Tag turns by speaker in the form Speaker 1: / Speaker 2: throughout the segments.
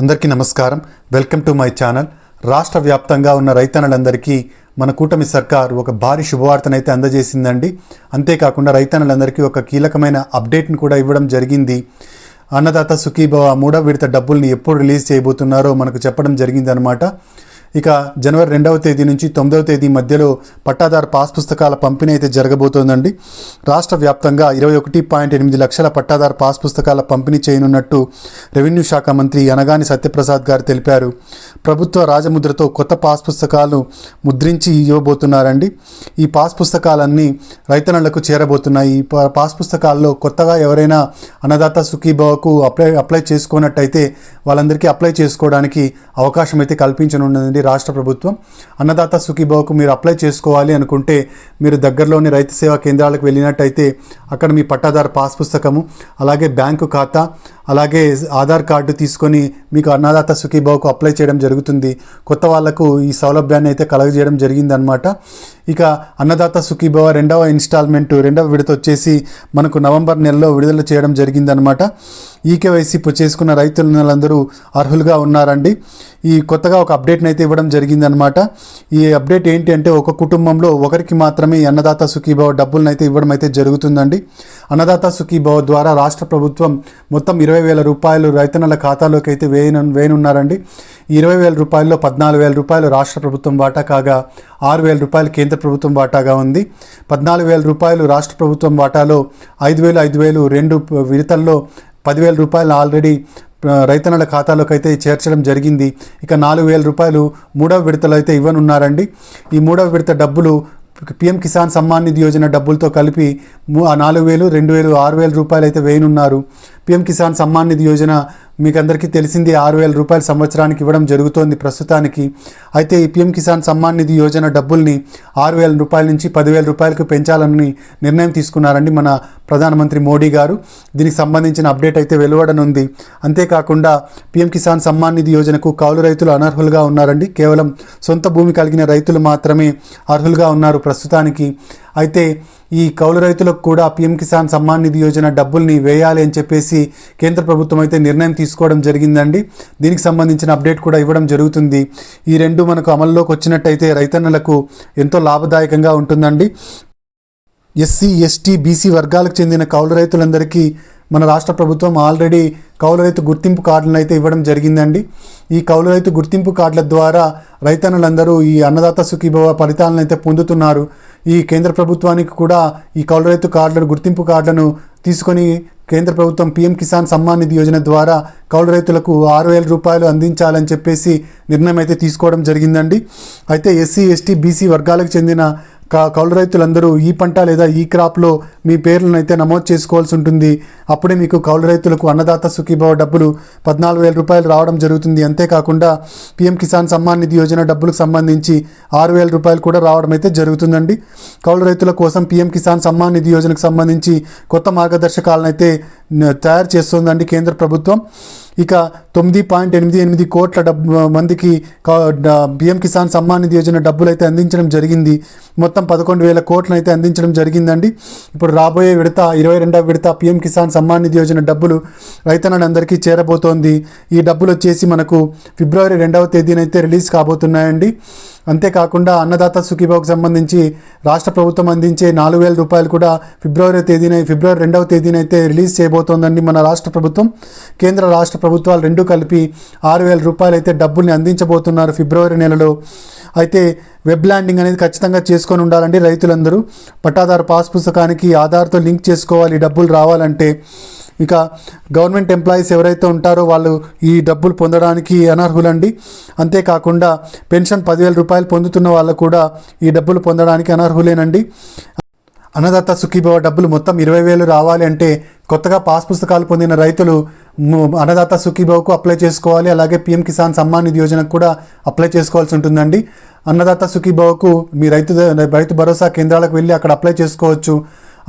Speaker 1: అందరికీ నమస్కారం. Welcome to my channel. రాష్ట్ర వ్యాప్తంగా ఉన్న రైతన్నలందరికీ మన కూటమి సర్కార్ ఒక భారీ శుభవార్తనైతే అందజేసిందండి. అంతేకాకుండా రైతన్నలందరికీ ఒక కీలకమైన అప్డేట్ని కూడా ఇవ్వడం జరిగింది. అన్నదాత సుఖీభవ మూడో విడత డబ్బుల్ని ఎప్పుడు రిలీజ్ చేయబోతున్నారో మనకు చెప్పడం జరిగిందనమాట ఇక జనవరి రెండవ తేదీ నుంచి తొమ్మిదవ తేదీ మధ్యలో పట్టాదారు పాస్ పుస్తకాల పంపిణీ అయితే జరగబోతోందండి. రాష్ట్ర వ్యాప్తంగా ఇరవై ఒకటి పాయింట్ ఎనిమిది లక్షల పట్టాదారు పాస్ పుస్తకాల పంపిణీ చేయనున్నట్టు రెవెన్యూ శాఖ మంత్రి అనగాని సత్యప్రసాద్ గారు తెలిపారు. ప్రభుత్వ రాజముద్రతో కొత్త పాస్ పుస్తకాలు ముద్రించి ఇవ్వబోతున్నారండి. ఈ పాస్ పుస్తకాలన్నీ రైతన్నలకు చేరబోతున్నాయి. ఈ పాస్ పుస్తకాల్లో కొత్తగా ఎవరైనా అన్నదాత సుఖీభావకు అప్లై అప్లై చేసుకున్నట్టయితే వాళ్ళందరికీ అప్లై చేసుకోవడానికి అవకాశం అయితే కల్పించనున్నదండి రాష్ట్ర ప్రభుత్వం. అన్నదాత సుఖీభావకు మీరు అప్లై చేసుకోవాలి అనుకుంటే మీరు దగ్గరలోని రైతు సేవా కేంద్రాలకు వెళ్ళినట్టయితే అక్కడ మీ పట్టాదారు పాస్ పుస్తకము అలాగే బ్యాంకు ఖాతా అలాగే ఆధార్ కార్డు తీసుకొని మీకు అన్నదాత సుఖీభావకు అప్లై చేయడం జరుగుతుంది. కొత్త వాళ్ళకు ఈ సౌలభ్యాన్ని అయితే కలగజేయడం జరిగిందనమాట ఇక అన్నదాత సుఖీభావ రెండవ ఇన్స్టాల్మెంట్ రెండవ విడత వచ్చేసి మనకు నవంబర్ నెలలో విడుదల చేయడం జరిగిందనమాట ఈకేవైసీ చేసుకున్న రైతులందరూ అర్హులుగా ఉన్నారండి. ఈ కొత్తగా ఒక అప్డేట్ని అయితే ఇవ్వడం జరిగిందనమాట ఈ అప్డేట్ ఏంటి అంటే ఒక కుటుంబంలో ఒకరికి మాత్రమే అన్నదాత సుఖీభావ డబ్బులను అయితే ఇవ్వడం అయితే జరుగుతుందండి. అన్నదాత సుఖీభావ ద్వారా రాష్ట్ర ప్రభుత్వం మొత్తం ఇరవై ఇరవై వేల రూపాయలు రైతన్నల ఖాతాలోకి అయితే వేయను వేయనున్నారండి. ఇరవై వేల రూపాయల్లో పద్నాలుగు వేల రూపాయలు రాష్ట్ర ప్రభుత్వం వాటా కాగా ఆరు వేల రూపాయలు కేంద్ర ప్రభుత్వం వాటాగా ఉంది. పద్నాలుగు వేల రూపాయలు రాష్ట్ర ప్రభుత్వం వాటాలో ఐదు వేలు ఐదు వేలు రెండు విడతల్లో పదివేల రూపాయలు ఆల్రెడీ రైతన్నల ఖాతాలోకి అయితే చేర్చడం జరిగింది. ఇక నాలుగు వేల రూపాయలు మూడవ విడతలో అయితే ఇవ్వనున్నారండి. ఈ మూడవ విడత డబ్బులు పిఎం కిసాన్ సమ్మాన్ నిధి యోజన డబ్బులతో కలిపి నాలుగు వేలు రెండు వేలు ఆరు వేల రూపాయలు అయితే వేయనున్నారు. పిఎం కిసాన్ సమ్మాన్ నిధి యోజన మీకు అందరికీ తెలిసింది ఆరు వేల రూపాయలు సంవత్సరానికి ఇవ్వడం జరుగుతోంది ప్రస్తుతానికి. అయితే ఈ పిఎం కిసాన్ సమ్మాన్ నిధి యోజన డబ్బుల్ని ఆరు వేల రూపాయల నుంచి పదివేల రూపాయలకు పెంచాలని నిర్ణయం తీసుకున్నారండి మన ప్రధానమంత్రి మోడీ గారు. దీనికి సంబంధించిన అప్డేట్ అయితే వెలువడనుంది. అంతేకాకుండా పిఎం కిసాన్ సమ్మాన్ నిధి యోజనకు కౌలు రైతులు అనర్హులుగా ఉన్నారండి. కేవలం సొంత భూమి కలిగిన రైతులు మాత్రమే అర్హులుగా ఉన్నారు ప్రస్తుతానికి. అయితే ఈ కౌలు రైతులకు కూడా పిఎం కిసాన్ సమ్మాన్ నిధి యోజన డబ్బుల్ని వేయాలి అని చెప్పేసి కేంద్ర ప్రభుత్వం అయితే నిర్ణయం తీసుకోవడం జరిగిందండి. దీనికి సంబంధించిన అప్డేట్ కూడా ఇవ్వడం జరుగుతుంది. ఈ రెండు మనకు అమల్లోకి వచ్చినట్టయితే రైతన్నలకు ఎంతో లాభదాయకంగా ఉంటుందండి. ఎస్సీ ఎస్టీ బీసీ వర్గాలకు చెందిన కౌలు రైతులందరికీ మన రాష్ట్ర ప్రభుత్వం ఆల్రెడీ కౌలు రైతు గుర్తింపు కార్డులను అయితే ఇవ్వడం జరిగిందండి. ఈ కౌలు రైతు గుర్తింపు కార్డుల ద్వారా రైతన్నులందరూ ఈ అన్నదాత సుఖీభవ ఫలితాలను అయితే పొందుతున్నారు. ఈ కేంద్ర ప్రభుత్వానికి కూడా ఈ కౌలు రైతు కార్డులను గుర్తింపు కార్డులను తీసుకొని కేంద్ర ప్రభుత్వం పీఎం కిసాన్ సమ్మాన్ నిధి యోజన ద్వారా కౌలు రైతులకు ఆరు వేల రూపాయలు అందించాలని చెప్పేసి నిర్ణయం అయితే తీసుకోవడం జరిగిందండి. అయితే ఎస్సీ ఎస్టీ బీసీ వర్గాలకు చెందిన కౌలు రైతులందరూ ఈ పంట లేదా ఈ క్రాప్లో మీ పేర్లను అయితే నమోదు చేసుకోవాల్సి ఉంటుంది. అప్పుడే మీకు కౌలు రైతులకు అన్నదాత సుఖీభావ డబ్బులు పద్నాలుగు వేల రూపాయలు రావడం జరుగుతుంది. అంతేకాకుండా పీఎం కిసాన్ సమ్మాన్ నిధి యోజన డబ్బులకు సంబంధించి ఆరు వేల రూపాయలు కూడా రావడం అయితే జరుగుతుందండి. కౌలు రైతుల కోసం పీఎం కిసాన్ సమ్మాన్ నిధి యోజనకు సంబంధించి కొత్త మార్గదర్శకాలను అయితే తయారు చేస్తోందండి కేంద్ర ప్రభుత్వం. ఇక తొమ్మిది పాయింట్ ఎనిమిది ఎనిమిది కోట్ల డబ్బు మందికి పిఎం కిసాన్ సమ్మాన్ నిధి యోజన డబ్బులు అయితే అందించడం జరిగింది. మొత్తం పదకొండు వేల కోట్లను అయితే అందించడం జరిగిందండి. ఇప్పుడు రాబోయే విడత ఇరవై రెండవ విడత పిఎం కిసాన్ సమ్మాన్ నిధి యోజన డబ్బులు రైతన్నలందరికీ చేరబోతోంది. ఈ డబ్బులు వచ్చేసి మనకు ఫిబ్రవరి రెండవ తేదీనైతే రిలీజ్ కాబోతున్నాయండి. అంతేకాకుండా అన్నదాత సుఖీభావకు సంబంధించి రాష్ట్ర ప్రభుత్వం అందించే నాలుగు వేల రూపాయలు కూడా ఫిబ్రవరి తేదీన ఫిబ్రవరి రెండవ తేదీనైతే రిలీజ్ చేయబోతోందండి మన రాష్ట్ర ప్రభుత్వం. కేంద్ర రాష్ట్ర ప్రభుత్వాలు రెండు కలిపి ఆరు వేల రూపాయలు అయితే డబ్బుల్ని అందించబోతున్నారు ఫిబ్రవరి నెలలో. అయితే వెబ్ ల్యాండింగ్ అనేది ఖచ్చితంగా చేసుకొని ఉండాలండి రైతులందరూ. పట్టాదారు పాస్ పుస్తకానికి ఆధార్తో లింక్ చేసుకోవాలి ఈ డబ్బులు రావాలంటే. ఇక గవర్నమెంట్ ఎంప్లాయీస్ ఎవరైతే ఉంటారో వాళ్ళు ఈ డబ్బులు పొందడానికి అనర్హులండి. అంతేకాకుండా పెన్షన్ పదివేల రూపాయలు పొందుతున్న వాళ్ళు కూడా ఈ డబ్బులు పొందడానికి అనర్హులేనండి. అన్నదాత సుఖీభవ డబ్బులు మొత్తం ఇరవై వేలు రావాలి అంటే కొత్తగా పాస్ పుస్తకాలు పొందిన రైతులు అన్నదాత సుఖీభావుకు అప్లై చేసుకోవాలి. అలాగే పిఎం కిసాన్ సమ్మాన్ నిధి యోజనకు కూడా అప్లై చేసుకోవాల్సి ఉంటుందండి. అన్నదాత సుఖీభావుకు మీ రైతు రైతు భరోసా కేంద్రాలకు వెళ్ళి అక్కడ అప్లై చేసుకోవచ్చు.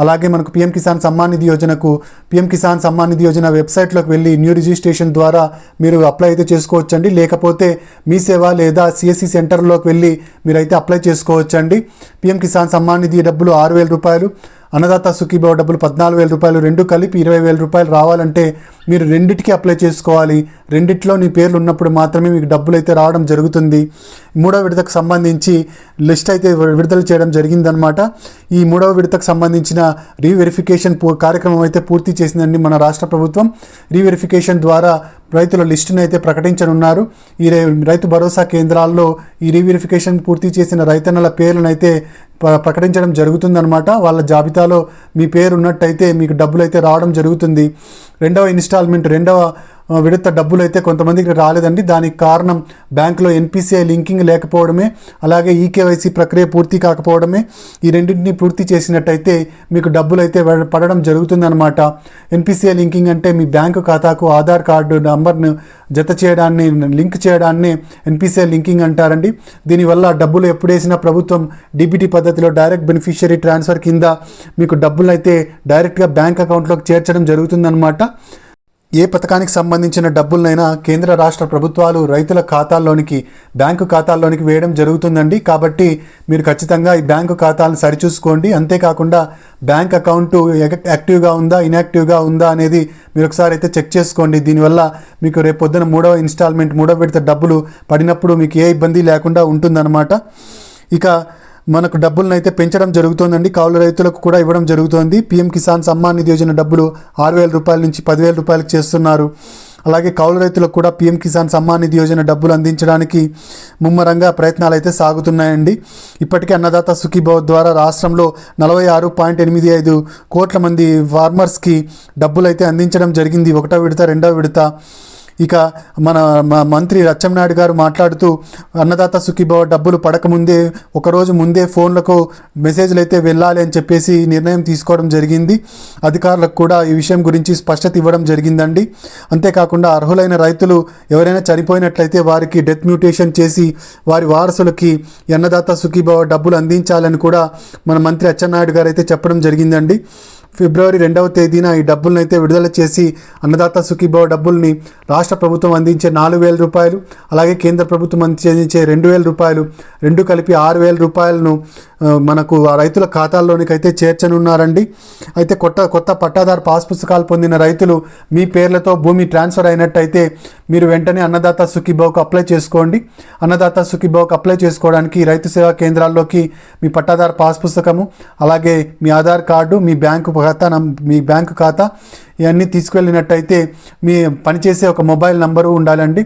Speaker 1: అలాగే మనకు పిఎం కిసాన్ సమ్మాన్ నిధి యోజనకు పిఎం కిసాన్ సమ్మాన్ నిధి యోజన వెబ్సైట్లోకి వెళ్ళి న్యూ రిజిస్ట్రేషన్ ద్వారా మీరు అప్లై అయితే చేసుకోవచ్చండి. లేకపోతే మీ సేవ లేదా సిఎస్సి సెంటర్లోకి వెళ్ళి మీరైతే అప్లై చేసుకోవచ్చండి. పిఎం కిసాన్ సమ్మాన్ నిధి డబ్బులు ఆరు వేల రూపాయలు అన్నదాత సుఖీభావ డబ్బులు పద్నాలుగు వేల రూపాయలు రెండు కలిపి ఇరవై వేల రూపాయలు రావాలంటే మీరు రెండిటికి అప్లై చేసుకోవాలి. రెండిట్లో నీ పేర్లు ఉన్నప్పుడు మాత్రమే మీకు డబ్బులు అయితే రావడం జరుగుతుంది. మూడవ విడతకు సంబంధించి లిస్ట్ అయితే విడుదల చేయడం జరిగిందనమాట ఈ మూడవ విడతకు సంబంధించిన రీవెరిఫికేషన్ కార్యక్రమం అయితే పూర్తి చేసిందండి మన రాష్ట్ర ప్రభుత్వం. రీవెరిఫికేషన్ ద్వారా రైతుల లిస్టును అయితే ప్రకటించనున్నారు. ఈ రైతు భరోసా కేంద్రాల్లో ఈ రీవెరిఫికేషన్ పూర్తి చేసిన రైతన్నల పేర్లను అయితే ప్రకటించడం జరుగుతుందన్నమాట. వాళ్ళ జాబితాలో మీ పేరు ఉన్నట్టయితే మీకు డబ్బులు అయితే రావడం జరుగుతుంది. రెండవ ఇన్స్టాల్మెంట్ రెండవ విడత డబ్బులు అయితే కొంతమందికి రాలేదండి. దానికి కారణం బ్యాంకులో ఎన్పిసిఐ లింకింగ్ లేకపోవడమే అలాగే ఈకేవైసీ ప్రక్రియ పూర్తి కాకపోవడమే. ఈ రెండింటిని పూర్తి చేసినట్టయితే మీకు డబ్బులు అయితే పడడం జరుగుతుందన్నమాట. ఎన్పిసిఐ లింకింగ్ అంటే మీ బ్యాంకు ఖాతాకు ఆధార్ కార్డు నంబర్ను జత చేయడాన్ని లింక్ చేయడాన్ని ఎన్పిసిఐ లింకింగ్ అంటారండి. దీనివల్ల డబ్బులు ఎప్పుడేసినా ప్రభుత్వం డిబిటీ పద్ధతిలో డైరెక్ట్ బెనిఫిషియరీ ట్రాన్స్ఫర్ కింద మీకు డబ్బులు అయితే డైరెక్ట్గా బ్యాంక్ అకౌంట్లోకి చేర్చడం జరుగుతుందన్నమాట. ఏ పథకానికి సంబంధించిన డబ్బులనైనా కేంద్ర రాష్ట్ర ప్రభుత్వాలు రైతుల ఖాతాల్లోనికి బ్యాంకు ఖాతాల్లోనికి వేయడం జరుగుతుందండి. కాబట్టి మీరు ఖచ్చితంగా ఈ బ్యాంకు ఖాతాలను సరిచూసుకోండి. అంతేకాకుండా బ్యాంక్ అకౌంట్ యాక్టివ్గా ఉందా ఇన్యాక్టివ్గా ఉందా అనేది మీరు ఒకసారి అయితే చెక్ చేసుకోండి. దీనివల్ల మీకు రేపు పొద్దున మూడవ ఇన్స్టాల్మెంట్ మూడవ విడత డబ్బులు పడినప్పుడు మీకు ఏ ఇబ్బంది లేకుండా ఉంటుందన్నమాట. ఇక మనకు డబ్బులను అయితే పెంచడం జరుగుతోందండి. కౌలు రైతులకు కూడా ఇవ్వడం జరుగుతోంది. పీఎం కిసాన్ సమ్మాన్ నిధి యోజన డబ్బులు ఆరు వేల రూపాయల నుంచి పదివేల రూపాయలకు చేస్తున్నారు. అలాగే కౌలు రైతులకు కూడా పీఎం కిసాన్ సమ్మాన్ నిధి యోజన డబ్బులు అందించడానికి ముమ్మరంగా ప్రయత్నాలు అయితే సాగుతున్నాయండి. ఇప్పటికే అన్నదాత సుఖీభావ్ ద్వారా రాష్ట్రంలో నలభై ఆరు పాయింట్ ఎనిమిది ఐదు కోట్ల మంది ఫార్మర్స్కి డబ్బులు అయితే అందించడం జరిగింది. ఒకటో విడత రెండవ విడత. ఇక మన మంత్రి రచ్చంనాయుడు గారు మాట్లాడుతూ అన్నదాత సుఖీభవ డబ్బులు పడకముందే ఒకరోజు ముందే ఫోన్లకు మెసేజ్లు అయితే వెళ్ళాలి అని చెప్పేసి నిర్ణయం తీసుకోవడం జరిగింది. అధికారులకు కూడా ఈ విషయం గురించి స్పష్టత ఇవ్వడం జరిగిందండి. అంతేకాకుండా అర్హులైన రైతులు ఎవరైనా చనిపోయినట్లయితే వారికి డెత్ మ్యూటేషన్ చేసి వారి వారసులకి అన్నదాత సుఖీభవ డబ్బులు అందించాలని కూడా మన మంత్రి అచ్చెన్నాయుడు గారు అయితే చెప్పడం జరిగిందండి. ఫిబ్రవరి రెండవ తేదీన ఈ డబ్బులను అయితే విడుదల చేసి అన్నదాత సుఖీభావ డబ్బుల్ని రాష్ట్ర ప్రభుత్వం అందించే నాలుగు వేల రూపాయలు అలాగే కేంద్ర ప్రభుత్వం అందించే రెండు వేల రూపాయలు రెండు కలిపి ఆరు వేల రూపాయలను మనకు ఆ రైతుల ఖాతాల్లోనికి అయితే చేర్చనున్నారండి. అయితే కొత్త కొత్త పట్టాదారు పాస్ పుస్తకాలు పొందిన రైతులు మీ పేర్లతో భూమి ట్రాన్స్ఫర్ అయినట్టయితే మీరు వెంటనే అన్నదాత సుఖీభావ్కు అప్లై చేసుకోండి. అన్నదాత సుఖీభావ్కు అప్లై చేసుకోవడానికి రైతు సేవా కేంద్రాల్లోకి మీ పట్టాదారు పాస్ పుస్తకము అలాగే మీ ఆధార్ కార్డు మీ బ్యాంకు ఖాతా మీ బ్యాంకు ఖాతా ఇవన్నీ తీసుకువెళ్ళినట్టయితే మీ పనిచేసే ఒక మొబైల్ నంబరు ఉండాలండి.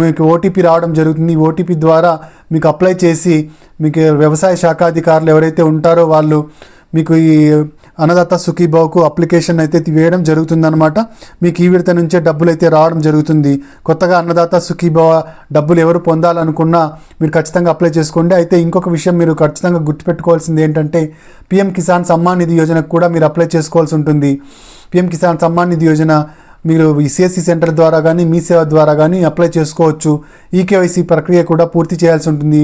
Speaker 1: మీకు ఓటీపీ రావడం జరుగుతుంది. ఓటీపీ ద్వారా మీకు అప్లై చేసి మీకు వ్యవసాయ శాఖ అధికారులు ఎవరైతే ఉంటారో వాళ్ళు మీకు ఈ అన్నదాత సుఖీబావుకు అప్లికేషన్ అయితే వేయడం జరుగుతుందనమాట మీకు ఈ విడత నుంచే డబ్బులు అయితే రావడం జరుగుతుంది. కొత్తగా అన్నదాత సుఖీభావ డబ్బులు ఎవరు పొందాలనుకున్నా మీరు ఖచ్చితంగా అప్లై చేసుకోండి. అయితే ఇంకొక విషయం మీరు ఖచ్చితంగా గుర్తుపెట్టుకోవాల్సింది ఏంటంటే పిఎం కిసాన్ సమ్మాన్ నిధి యోజనకు కూడా మీరు అప్లై చేసుకోవాల్సి ఉంటుంది. పిఎం కిసాన్ సమ్మాన్ నిధి యోజన మీరు ఈ సిఎస్సి సెంటర్ ద్వారా కానీ మీ సేవ ద్వారా కానీ అప్లై చేసుకోవచ్చు. ఈకేవైసీ ప్రక్రియ కూడా పూర్తి చేయాల్సి ఉంటుంది.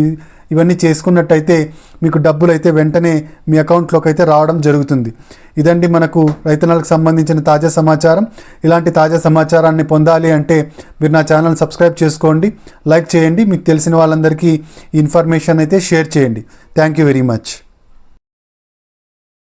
Speaker 1: ఇవన్నీ చేసుకున్నట్టయితే మీకు డబ్బులు అయితే వెంటనే మీ అకౌంట్లోకి అయితే రావడం జరుగుతుంది. ఇదండి మనకు రైతన్నలకు సంబంధించిన తాజా సమాచారం. ఇలాంటి తాజా సమాచారాన్ని పొందాలి అంటే మీరు నా ఛానల్ సబ్స్క్రైబ్ చేసుకోండి. లైక్ చేయండి. మీకు తెలిసిన వాళ్ళందరికీ ఇన్ఫర్మేషన్ అయితే షేర్ చేయండి. Thank you very much.